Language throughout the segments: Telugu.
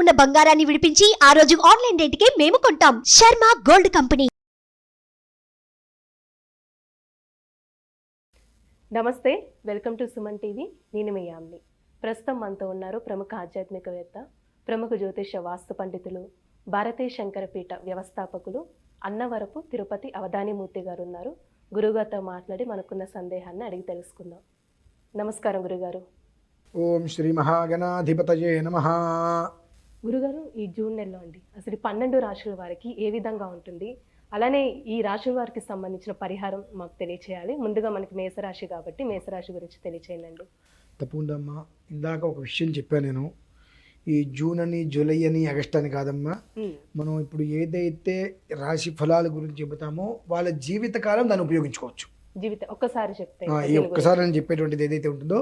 ఉన్న బంగారాన్ని విడిపించి ఆ రోజు ఆన్లైన్ రేటుకే మేము కొంటాం. Sharma gold company. నమస్తే వెల్కమ్ టు సుమన్ టీవీ. నేను మీ యామ్ని. ప్రస్తుతం మనతో ఉన్నారు ప్రముఖ ఆధ్యాత్మికవేత్త ప్రముఖ జ్యోతిష వాస్తు పండితులు భారతీయ శంకరపీఠ వ్యవస్థాపకులు అన్నవరపు తిరుపతి అవధానిమూర్తి గారు ఉన్నారు గురుగారితో మాట్లాడి మనకున్న సందేహాన్ని అడిగి తెలుసుకుందాం. నమస్కారం గురుగారు. ఓం శ్రీ మహాగణాధిపతయే నమ. గురుగారు ఈ జూన్ నెలలో అండి అసలు పన్నెండు రాశుల వారికి ఏ విధంగా ఉంటుంది? అలానే ఈ రాశుల వారికి సంబంధించిన పరిహారం మాకు తెలియచేయాలి. ముందుగా మనకి మేషరాశి కాబట్టి మేషరాశి గురించి తెలియచేయండి తప్పకుండా ఇందాక ఒక విషయం చెప్పాను నేను. ఈ జూన్ అని జూలై అని ఆగస్ట్ అని కాదమ్మా. మనం ఇప్పుడు ఏదైతే రాశి ఫలాల గురించి చెబుతామో వాళ్ళ జీవితకాలం దాన్ని ఉపయోగించుకోవచ్చు. జీవితం ఒక్కసారి చెప్తే ఈ ఒక్కసారి నేను చెప్పేటువంటిది ఏదైతే ఉంటుందో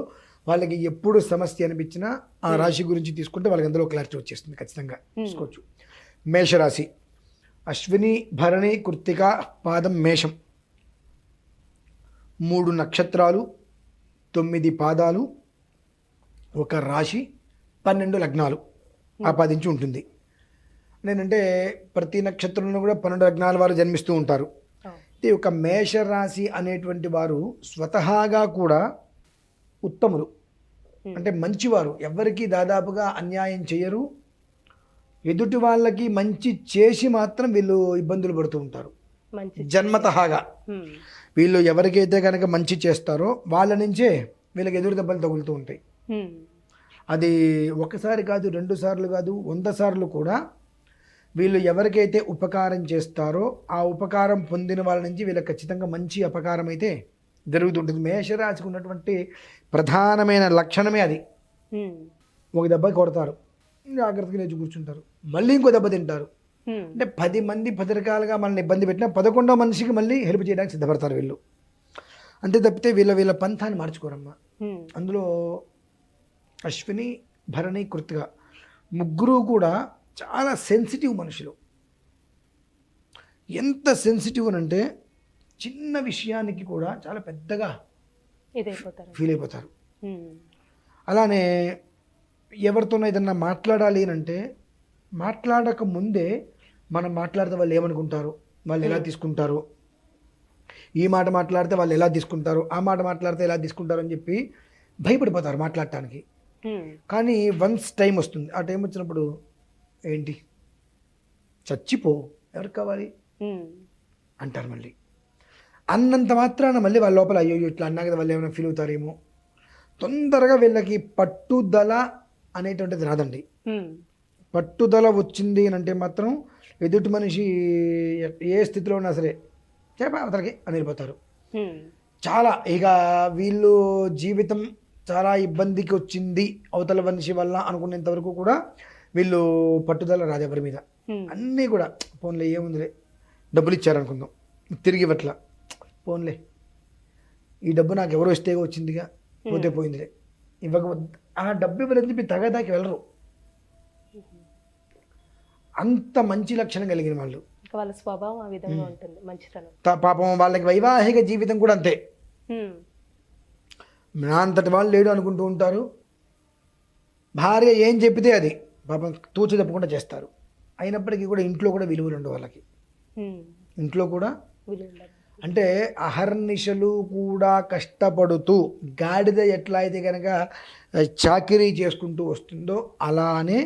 వాళ్ళకి ఎప్పుడు సమస్య అనిపించినా ఆ రాశి గురించి తీసుకుంటే వాళ్ళకి అందులో క్లారిటీ వచ్చేస్తుంది ఖచ్చితంగా. తీసుకోవచ్చు. మేషరాశి. అశ్విని భరణి కృత్తిక పాదం మేషం. మూడు నక్షత్రాలు తొమ్మిది పాదాలు ఒక రాశి పన్నెండు లగ్నాలు ఆపాదించి ఉంటుంది. నేనంటే ప్రతి నక్షత్రంలో కూడా పన్నెండు లగ్నాల వారు జన్మిస్తూ ఉంటారు. అయితే ఒక మేషరాశి అనేటువంటి వారు స్వతహాగా కూడా ఉత్తములు. అంటే మంచివారు. ఎవరికి దాదాపుగా అన్యాయం చేయరు. ఎదుటి వాళ్ళకి మంచి చేసి మాత్రం వీళ్ళు ఇబ్బందులు పడుతూ ఉంటారు. జన్మతహాగా. వీళ్ళు ఎవరికైతే కనుక మంచి చేస్తారో వాళ్ళ నుంచే వీళ్ళకి ఎదురు దెబ్బలు తగులుతూ ఉంటాయి. అది ఒకసారి కాదు రెండు సార్లు కాదు వంద సార్లు కూడా వీళ్ళు ఎవరికైతే ఉపకారం చేస్తారో ఆ ఉపకారం పొందిన వాళ్ళ నుంచి వీళ్ళకి ఖచ్చితంగా మంచి అపకారం అయితే జరుగుతుంటుంది. మేషరాశికి ఉన్నటువంటి ప్రధానమైన లక్షణమే అది. ఒక దెబ్బ కొడతారు. జాగ్రత్తగా లేచి కూర్చుంటారు. మళ్ళీ ఇంకో దెబ్బ తింటారు. అంటే పది మంది పది రకాలుగా మనల్ని ఇబ్బంది పెట్టినా పదకొండో మనిషికి మళ్ళీ హెల్ప్ చేయడానికి సిద్ధపడతారు వీళ్ళు. అంతే తప్పితే వీళ్ళ వీళ్ళ పంథాన్ని మార్చుకోరమ్మా. అందులో అశ్విని భరణి కృతిక ముగ్గురు కూడా చాలా సెన్సిటివ్ మనుషులు. ఎంత సెన్సిటివ్ అని అంటే చిన్న విషయానికి కూడా చాలా పెద్దగా ఫీల్ అయిపోతారు. అలానే ఎవరితోనో ఏదన్నా మాట్లాడాలి అని అంటే మాట్లాడక ముందే మనం మాట్లాడితే వాళ్ళు ఏమనుకుంటారు? వాళ్ళు ఎలా తీసుకుంటారు? ఈ మాట మాట్లాడితే వాళ్ళు ఎలా తీసుకుంటారు? ఆ మాట మాట్లాడితే ఎలా తీసుకుంటారు అని చెప్పి భయపడిపోతారు మాట్లాడటానికి. కానీ వన్స్ టైం వస్తుంది. ఆ టైం వచ్చినప్పుడు ఏంటి? చచ్చిపో. ఎవరికి కావాలి. అంటారు మళ్ళీ. అన్నంత మాత్రాన మళ్ళీ వాళ్ళ లోపల అయ్యో ఇట్లా అన్నా కదా వాళ్ళు ఏమైనా ఫీల్ అవుతారేమో తొందరగా వీళ్ళకి పట్టుదల అనేటువంటిది రాదండి. పట్టుదల వచ్చింది అని అంటే మాత్రం ఎదుటి మనిషి ఏ స్థితిలో ఉన్నా సరే చెప్ప అవతలకి అని వెళ్ళిపోతారు. చాలా ఇక వీళ్ళు జీవితం చాలా ఇబ్బందికి వచ్చింది అవతల మనిషి వల్ల అనుకునేంత వరకు కూడా వీళ్ళు పట్టుదల రాదు ఎవరి మీద. అన్నీ కూడా ఫోన్లే ఏముందిలే డబ్బులు ఇచ్చారనుకుందాం తిరిగి ఇవ్వట్లా ఫోన్లే ఈ డబ్బు నాకు ఎవరో ఇస్తే వచ్చిందిగా పోతే పోయిందిలే. ఇవ్వకపోతే ఆ డబ్బు ఇవ్వలేదు చెప్పి తగదాకి వెళ్ళరు. అంత మంచి లక్షణం కలిగిన వాళ్ళు. స్వభావం ఆ విధంగా ఉంటుంది మంచితనం. త- పాపం వాళ్ళకి వైవాహిక జీవితం కూడా అంతే. నా అంతటి వాళ్ళు లేడు అనుకుంటూ ఉంటారు. భార్య ఏం చెప్పితే అది పాపం తూచి తప్పకుండా చేస్తారు. అయినప్పటికీ కూడా ఇంట్లో కూడా విలువలు ఉండవు వాళ్ళకి. ఇంట్లో కూడా విలువ. అంటే అహర్నిశలు కూడా కష్టపడుతూ గాడిద ఎట్లా అయితే కనుక చాకిరీ చేసుకుంటూ వస్తుందో అలానే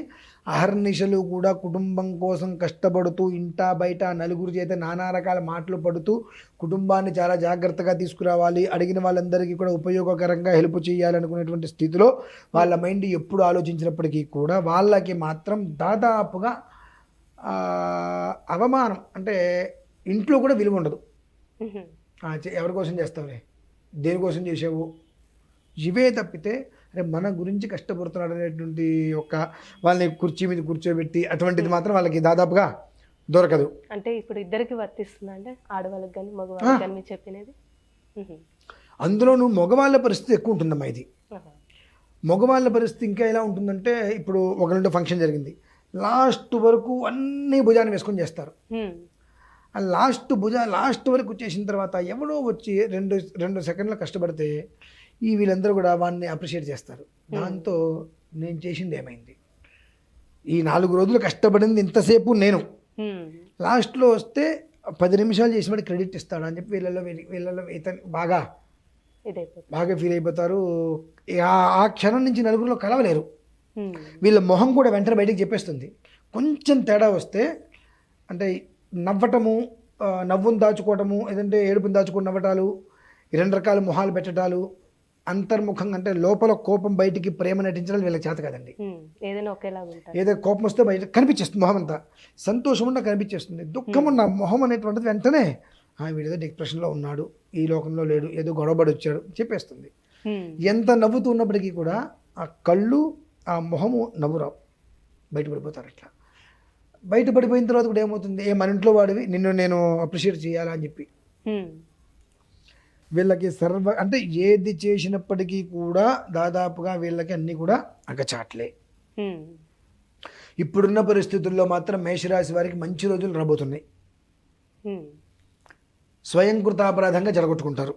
అహర్నిశలు కూడా కుటుంబం కోసం కష్టపడుతూ ఇంట బయట నలుగురు చేత నానా రకాల మాటలు పడుతూ కుటుంబాన్ని చాలా జాగ్రత్తగా తీసుకురావాలి. అడిగిన వాళ్ళందరికీ కూడా ఉపయోగకరంగా హెల్ప్ చేయాలనుకునేటువంటి స్థితిలో వాళ్ళ మైండ్ ఎప్పుడు ఆలోచించినప్పటికీ కూడా వాళ్ళకి మాత్రం దాదాపుగా అవమానం అంటే ఇంట్లో కూడా విలువ ఉండదు. ఎవరి కోసం చేస్తావులే? దేనికోసం చేసావు ఇవే తప్పితే అరే మన గురించి కష్టపడుతున్నాడు అనేటువంటి ఒక వాళ్ళని కుర్చీ మీద కూర్చోబెట్టి అటువంటిది మాత్రం వాళ్ళకి దాదాపుగా దొరకదు. అంటే ఇప్పుడు ఇద్దరికి వర్తిస్తుందా అంటే? ఆడవాళ్ళకి కానీ మగవాళ్ళకి కానీ చెప్పినది. అందులోనూ మగవాళ్ళ పరిస్థితి ఎక్కువ ఉంటుందమ్మా ఇది. మగవాళ్ళ పరిస్థితి ఇంకా ఎలా ఉంటుందంటే ఇప్పుడు ఒక రెండు ఫంక్షన్ జరిగింది. లాస్ట్ వరకు అన్ని భుజాన్ని వేసుకొని చేస్తారు. ఆ లాస్ట్ భుజ లాస్ట్ వరకు వచ్చేసిన తర్వాత ఎవడో వచ్చి రెండు రెండు సెకండ్లు కష్టపడితే ఈ వీళ్ళందరూ కూడా వాడిని అప్రిషియేట్ చేస్తారు. దాంతో నేను చేసింది ఏమైంది? ఈ నాలుగు రోజులు కష్టపడింది ఇంతసేపు నేను. లాస్ట్లో వస్తే పది నిమిషాలు చేసిన క్రెడిట్ ఇస్తాడు అని చెప్పి వీళ్ళలో వీళ్ళ- వీళ్ళలో ఇతను బాగా బాగా ఫీల్ అయిపోతారు. ఆ- క్షణం నుంచి నలుగురిలో కలవలేరు. వీళ్ళ మొహం కూడా వెంటనే బయటికి చెప్పేస్తుంది. కొంచెం తేడా వస్తే అంటే నవ్వటము నవ్వును దాచుకోవటము ఏదంటే ఏడుపుని దాచుకుని నవ్వటాలు రెండు రకాల మొహాలు పెట్టడాలు అంతర్ముఖంగా అంటే లోపల కోపం బయటికి ప్రేమ నటించడం వీళ్ళకి చేత కదండి. ఏదో కోపం వస్తే బయట కనిపించేస్తుంది మొహం అంతా సంతోషం ఉన్న కనిపించేస్తుంది. దుఃఖం ఉన్న మొహం అనేటువంటిది వెంటనే "ఆ, వీడేదో డిప్రెషన్లో ఉన్నాడు ఈ లోకంలో లేడు ఏదో గొడవబడి వచ్చాడు చెప్పేస్తుంది. ఎంత నవ్వుతూ ఉన్నప్పటికీ కూడా ఆ కళ్ళు ఆ మొహము నవ్వురావు. బయటపడిపోతారు అట్లా. బయటపడిపోయిన తర్వాత కూడా ఏమవుతుంది? ఏ మన ఇంట్లో వాడివి నిన్ను నేను అప్రిషియేట్ చేయాలా అని చెప్పి. వీళ్ళకి సర్వ అంటే ఏది చేసినప్పటికీ కూడా దాదాపుగా వీళ్ళకి అన్నీ కూడా అగచాట్లే. ఇప్పుడున్న పరిస్థితుల్లో మాత్రం మేషరాశి వారికి మంచి రోజులు రాబోతున్నాయి. ఉమ్, స్వయం కృతాపరాధంగా జరగొట్టుకుంటారు.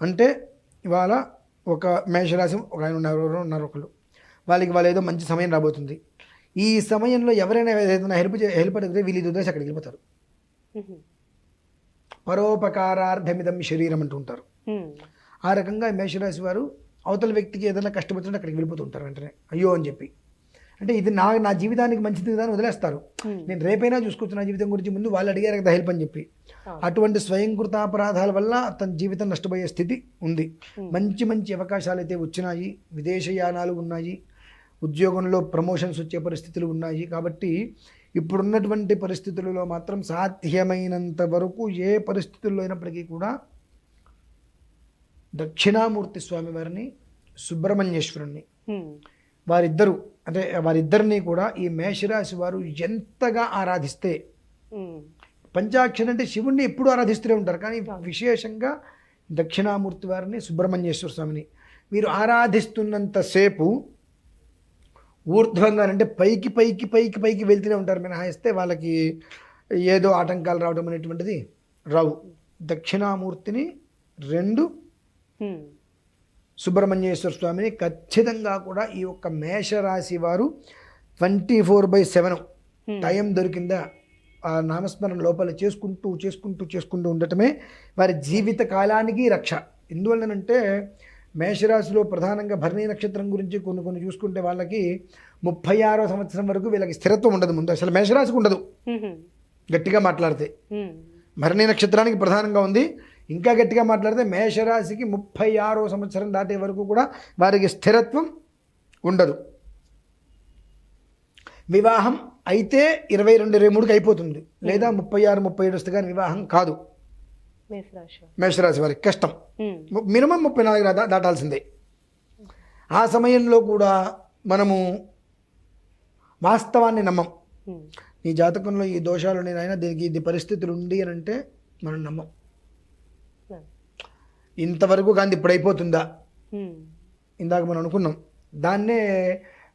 అంటే ఇవాళ ఒక మేషరాశి ఒక ఆయన ఉన్నారు ఉన్నారు ఒకళ్ళు. వాళ్ళకి వాళ్ళు ఏదో మంచి సమయం రాబోతుంది. ఈ సమయంలో ఎవరైనా ఏదైనా హెల్ప్ చే- హెల్ప్ అడిగితే వీళ్ళు ఇది వదిలేసి అక్కడికి వెళ్ళిపోతారు. పరోపకారార్థమిదం శరీరం అంటూ ఉంటారు. ఆ రకంగా మేషరాశి వారు అవతల వ్యక్తికి ఏదైనా కష్టం వచ్చినట్టు అక్కడికి వెళ్ళిపోతుంటారు వెంటనే. అయ్యో అని చెప్పి. అంటే ఇది నా నా జీవితానికి మంచిది కదా అని వదిలేస్తారు. నేను రేపైనా చూసుకోవచ్చు నా జీవితం గురించి ముందు వాళ్ళు అడిగారు కదా హెల్ప్ అని చెప్పి. అటువంటి స్వయంకృతాపరాధాల వల్ల తన జీవితం నష్టపోయే స్థితి ఉంది. మంచి మంచి అవకాశాలు అయితే వచ్చినాయి విదేశయానాలు ఉన్నాయి. ఉద్యోగంలో ప్రమోషన్స్ వచ్చే పరిస్థితులు ఉన్నాయి కాబట్టి ఇప్పుడున్నటువంటి పరిస్థితులలో మాత్రం సాధ్యమైనంత వరకు ఏ పరిస్థితుల్లో అయినప్పటికీ కూడా దక్షిణామూర్తి స్వామి వారిని సుబ్రహ్మణ్యేశ్వరుణ్ణి. వారిద్దరు అంటే వారిద్దరిని కూడా ఈ మేషరాశి వారు ఎంతగా ఆరాధిస్తే పంచాక్షరి అంటే శివుణ్ణి ఎప్పుడూ ఆరాధిస్తూనే ఉంటారు. కానీ విశేషంగా దక్షిణామూర్తి వారిని సుబ్రహ్మణ్యేశ్వర స్వామిని వీరు ఆరాధిస్తున్నంతసేపు ఊర్ధ్వంగా అంటే పైకి పైకి పైకి పైకి వెళ్తూనే ఉంటారు. మినహాయిస్తే వాళ్ళకి ఏదో ఆటంకాలు రావడం అనేటువంటిది రావు. దక్షిణామూర్తిని రెండు సుబ్రహ్మణ్యేశ్వర స్వామిని ఖచ్చితంగా కూడా ఈ యొక్క మేషరాశి వారు twenty four by seven. Time దొరికిందా ఆ నామస్మరణ లోపల చేసుకుంటూ చేసుకుంటూ చేసుకుంటూ ఉండటమే వారి జీవిత కాలానికి రక్ష. ఎందువల్లనంటే మేషరాశిలో ప్రధానంగా భరణి నక్షత్రం గురించి కొన్ని కొన్ని చూసుకుంటే వాళ్ళకి ముప్పై ఆరో సంవత్సరం వరకు వీళ్ళకి స్థిరత్వం ఉండదు ముందు. అసలు మేషరాశికి ఉండదు. గట్టిగా మాట్లాడితే. భరణి నక్షత్రానికి ప్రధానంగా ఉంది. ఇంకా గట్టిగా మాట్లాడితే మేషరాశికి ముప్పై ఆరో సంవత్సరం దాటే వరకు కూడా వారికి స్థిరత్వం ఉండదు. వివాహం అయితే ఇరవై రెండు ఇరవై మూడుకి అయిపోతుంది. లేదా ముప్పై ఆరు ముప్పై ఏడు వస్తే కానీ వివాహం కాదు. మేషరాశి వారికి కష్టం. మినిమం ముప్పై నాలుగు దాటాల్సిందే. ఆ సమయంలో కూడా మనము వాస్తవాన్ని నమ్మం. నీ జాతకంలో ఈ దోషాలు నేనైనా దీనికి ఇది పరిస్థితులు ఉంది అని అంటే మనం నమ్మం. ఇంతవరకు కానీ ఇప్పుడు అయిపోతుందా ఇందాక మనం అనుకున్నాం. దాన్నే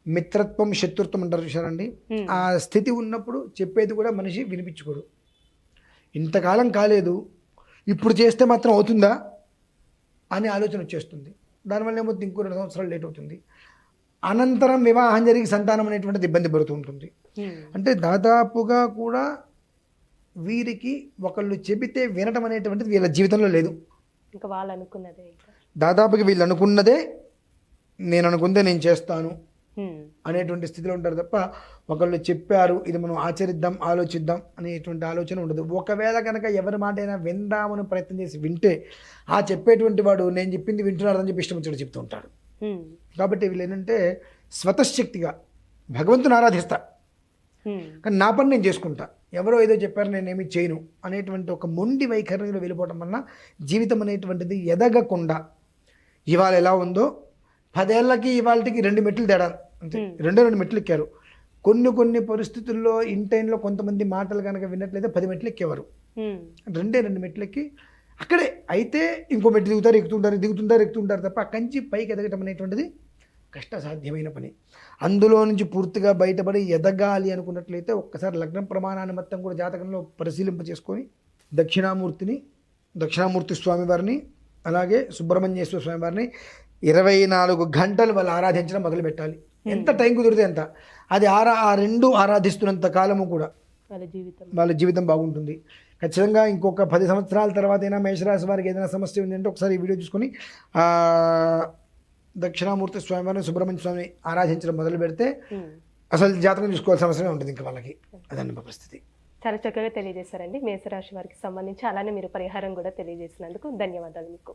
మిత్రత్వం శత్రుత్వం అంటారు చూసారండి. ఆ స్థితి ఉన్నప్పుడు చెప్పేది కూడా మనిషి వినిపించుకోడు. ఇంతకాలం కాలేదు. ఇప్పుడు చేస్తే మాత్రం అవుతుందా? అనే ఆలోచన వచ్చేస్తుంది. దానివల్ల ఏమవుతుంది? ఇంకో రెండు సంవత్సరాలు లేట్ అవుతుంది. అనంతరం వివాహం జరిగి సంతానం అనేటువంటిది ఇబ్బంది పడుతూ ఉంటుంది. అంటే దాదాపుగా కూడా వీరికి ఒకళ్ళు చెబితే వినటం అనేటువంటిది వీళ్ళ జీవితంలో లేదు. ఇంకా వాళ్ళు అనుకున్నదే దాదాపుగా వీళ్ళు అనుకున్నదే నేను అనుకుందే నేను చేస్తాను. అనేటువంటి స్థితిలో ఉంటారు తప్ప ఒకళ్ళు చెప్పారు ఇది మనం ఆచరిద్దాం ఆలోచిద్దాం అనేటువంటి ఆలోచన ఉండదు. ఒకవేళ కనుక ఎవరి మాట అయినా విందామని ప్రయత్నం చేసి వింటే ఆ చెప్పేటువంటి వాడు నేను చెప్పింది వింటున్నాడని చెప్పి ఇష్టం వచ్చినట్టు చెప్తూ ఉంటాడు. ఉమ్, కాబట్టి వీళ్ళు ఏంటంటే స్వతశక్తిగా భగవంతుని ఆరాధిస్తా ఉమ్, కానీ నా పని నేను చేసుకుంటా. ఎవరో ఏదో చెప్పారు నేనేమి చేయను అనేటువంటి ఒక మొండి వైఖరిలో వెళ్ళిపోవటం వలన జీవితం అనేటువంటిది ఎదగకుండా ఇవాళ ఎలా ఉందో పదేళ్ళకి ఇవాళకి రెండు మెట్లు తేడా. అంతే. రెండో రెండు మెట్లు ఎక్కారు. కొన్ని కొన్ని పరిస్థితుల్లో ఇన్ టైంలో కొంతమంది మాటలు కనుక విన్నట్లయితే పది మెట్లు ఎక్కేవారు. రెండే రెండు మెట్లు ఎక్కి అక్కడే అయితే ఇంకో మెట్లు దిగుతారు ఎక్కుతుంటారు దిగుతుంటారు ఎక్కుతుంటారు తప్ప నుంచి పైకి ఎదగటం అనేటువంటిది కష్టసాధ్యమైన పని. అందులో నుంచి పూర్తిగా బయటపడి ఎదగాలి అనుకున్నట్లయితే ఒక్కసారి లగ్నం ప్రమాణాన్ని మొత్తం కూడా జాతకంలో పరిశీలింప చేసుకొని దక్షిణామూర్తిని దక్షిణామూర్తి స్వామి వారిని అలాగే సుబ్రహ్మణ్యేశ్వర స్వామి వారిని ఇరవై నాలుగు గంటలు వాళ్ళు ఆరాధించడం మొదలు పెట్టాలి ఎంత టైం కుదిరితే ఎంత అది ఆరా ఆ రెండు ఆరాధిస్తున్నంత కాలము కూడా వాళ్ళ జీవితం. వాళ్ళ జీవితం బాగుంటుంది. ఖచ్చితంగా ఇంకొక పది సంవత్సరాల తర్వాత అయినా మేషరాశి వారికి ఏదైనా సమస్య ఉందంటే ఒకసారి ఈ వీడియో చూసుకొని దక్షిణామూర్తి స్వామివారిని సుబ్రహ్మణ్య స్వామిని ఆరాధించడం మొదలు పెడితే. అసలు జాతకం చూసుకోవాల్సిన అవసరమే ఉంటుంది ఇంకా వాళ్ళకి. అదండి మా పరిస్థితి. చాలా చక్కగా తెలియజేశారండి. మేషరాశి వారికి సంబంధించి అలానే మీరు పరిహారం కూడా తెలియజేసినందుకు ధన్యవాదాలు మీకు.